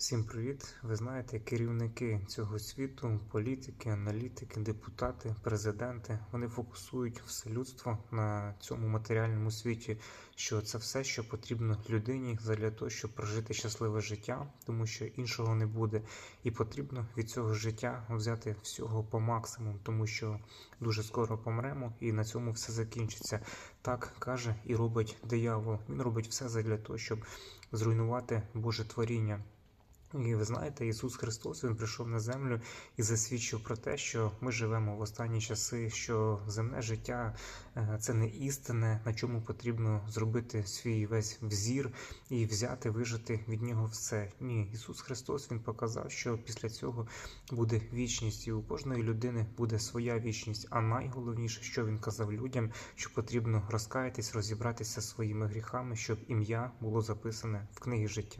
Всім привіт! Ви знаєте, керівники цього світу, політики, аналітики, депутати, президенти, вони фокусують все людство на цьому матеріальному світі, що це все, що потрібно людині для того, щоб прожити щасливе життя, тому що іншого не буде, і потрібно від цього життя взяти всього по максимуму, тому що дуже скоро помремо, і на цьому все закінчиться. Так каже і робить диявол. Він робить все для того, щоб зруйнувати Боже творіння. І ви знаєте, Ісус Христос Він прийшов на землю і засвідчив про те, що ми живемо в останні часи, що земне життя е, це не істинне, на чому потрібно зробити свій весь взір і взяти, вижити від нього все. Ні, Ісус Христос Він показав, що після цього буде вічність, і у кожної людини буде своя вічність. А найголовніше, що він казав людям, що потрібно розкаятись, розібратися своїми гріхами, щоб ім'я було записане в книгі життя.